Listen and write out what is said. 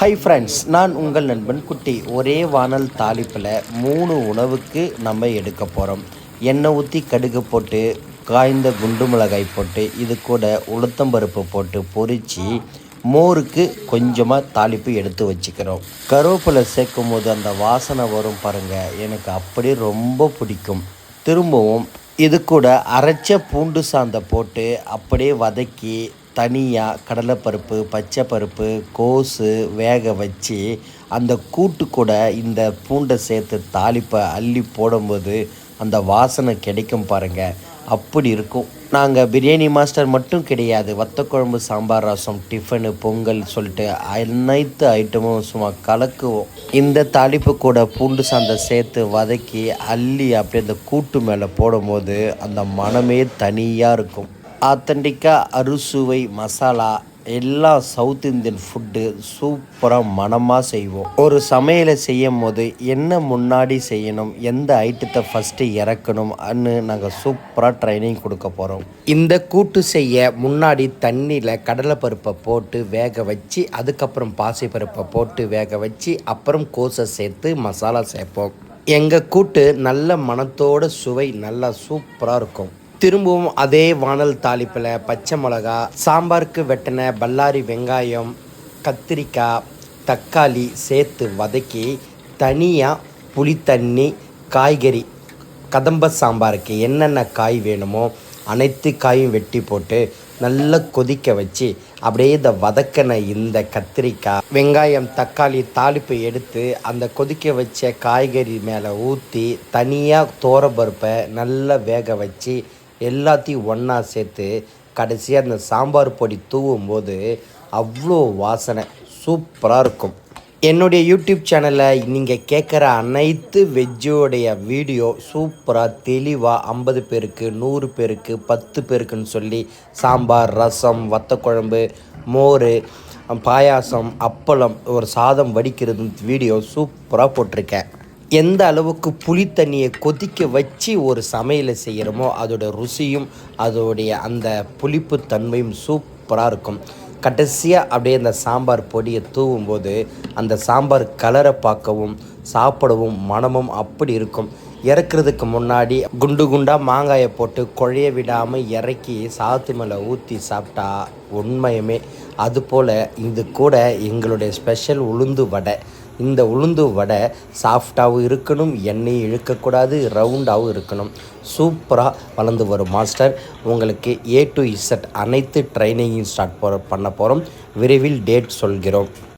Hi friends நான் உங்கள் நண்பன் குட்டி. ஒரே வானல் தாளிப்பில் மூணு உணவுக்கு நம்ம எடுக்க போகிறோம் எண்ணெய் ஊற்றி கடுகு போட்டு காய்ந்த குண்டு மிளகாய் போட்டு இது கூட உளுத்தம்பருப்பு போட்டு பொரித்து மோருக்கு கொஞ்சமாக தாளிப்பு எடுத்து வச்சுக்கிறோம். கருவேப்பிலை சேர்க்கும் போது அந்த வாசனை வரும் பாருங்கள் எனக்கு அப்படியே ரொம்ப பிடிக்கும். திரும்பவும் இது கூட அரைச்ச பூண்டு சாந்தை போட்டு அப்படியே வதக்கி தனியாக கடலைப்பருப்பு பச்சை பருப்பு கோஸு வேக வச்சு அந்த கூட்டு கூட இந்த பூண்டை சேர்த்து தாளிப்பை அள்ளி போடும்போது அந்த வாசனை கிடைக்கும் பாருங்கள் அப்படி இருக்கும். நாங்கள் பிரியாணி மாஸ்டர் மட்டும் கிடையாது. வத்தக்குழம்பு சாம்பார் ரசம் டிஃபனு பொங்கல் சொல்லிட்டு அனைத்து ஐட்டமும் சும்மா கலக்குவோம். இந்த தாளிப்பு கூட பூண்டு சாந்தை சேர்த்து வதக்கி அள்ளி அப்படியே அந்த கூட்டு மேலே போடும்போது அந்த மனமே தனியாக இருக்கும். ஆத்தண்டிக்காக அறுசுவை மசாலா எல்லாம் சவுத் இந்தியன் ஃபுட்டு சூப்பராக மனமாக செய்வோம். ஒரு சமையலை செய்யும் போது என்ன முன்னாடி செய்யணும் எந்த ஐட்டத்தை ஃபஸ்ட்டு இறக்கணும் அன்னு நாங்கள் சூப்பராக ட்ரைனிங் கொடுக்க போகிறோம் இந்த கூட்டு செய்ய முன்னாடி தண்ணியில் கடலைப்பருப்பை போட்டு வேக வச்சு அதுக்கப்புறம் பாசிப்பருப்பை போட்டு வேக வச்சு அப்புறம் கோஸை சேர்த்து மசாலா சேர்ப்போம். எங்கள் கூட்டு நல்ல மனத்தோட சுவை நல்லா சூப்பராக இருக்கும். திரும்பவும் அதே வானல் தாளிப்பில் பச்சை மிளகா சாம்பாருக்கு வெட்டின பல்லாரி வெங்காயம் கத்திரிக்காய் தக்காளி சேர்த்து வதக்கி தனியாக புளி தண்ணி காய்கறி கதம்ப சாம்பாருக்கு என்னென்ன காய் வேணுமோ அனைத்து காயும் வெட்டி போட்டு நல்லா கொதிக்க வச்சு அப்படியே இந்த வதக்கின இந்த கத்திரிக்காய் வெங்காயம் தக்காளி தாளிப்பு எடுத்து அந்த கொதிக்க வச்ச காய்கறி மேலே ஊற்றி தனியாக தோரப்பருப்பை நல்லா வேக வச்சு எல்லாத்தையும் ஒன்றா சேர்த்து கடைசியாக அந்த சாம்பார் பொடி தூவும் போது அவ்வளோ வாசனை. சூப்பராக இருக்கும். என்னுடைய யூடியூப் சேனலில் நீங்கள் கேட்குற அனைத்து வெஜ்ஜோடைய வீடியோ சூப்பராக தெளிவாக ஐம்பது பேருக்கு நூறு பேருக்கு பத்து பேருக்குன்னு சொல்லி சாம்பார் ரசம் வத்தக்குழம்பு மோர் பாயாசம் அப்பளம் ஒரு சாதம் வடிக்கிறது வீடியோ சூப்பராக போட்டிருக்கேன். எந்த அளவுக்கு புளி தண்ணியை கொதிக்க வச்சு ஒரு சமையலை செய்கிறோமோ அதோட ருசியும் அதோடைய அந்த புளிப்பு தன்மையும் சூப்பராக இருக்கும். கடைசியாக அப்படியே அந்த சாம்பார் பொடியை தூவும்போது அந்த சாம்பார் கலரை பார்க்கவும் சாப்பிடவும் மனமும் அப்படி இருக்கும். இறக்குறதுக்கு முன்னாடி குண்டு குண்டாக மாங்காயை போட்டு குழைய விடாமல் இறக்கி சாத்து மேலே ஊற்றி சாப்பிட்டா உண்மையுமே. அதுபோல் இது கூட எங்களுடைய ஸ்பெஷல் உளுந்து வடை. இந்த உளுந்து வடை சாஃப்டாகவும் இருக்கணும் எண்ணெய் இழுக்கக்கூடாது ரவுண்டாகவும் இருக்கணும். சூப்பராக வளர்ந்து வரும் மாஸ்டர். உங்களுக்கு ஏ டு இசட் அனைத்து ட்ரைனிங்கும் ஸ்டார்ட் பண்ண போகிறோம் விரைவில் டேட் சொல்கிறோம்.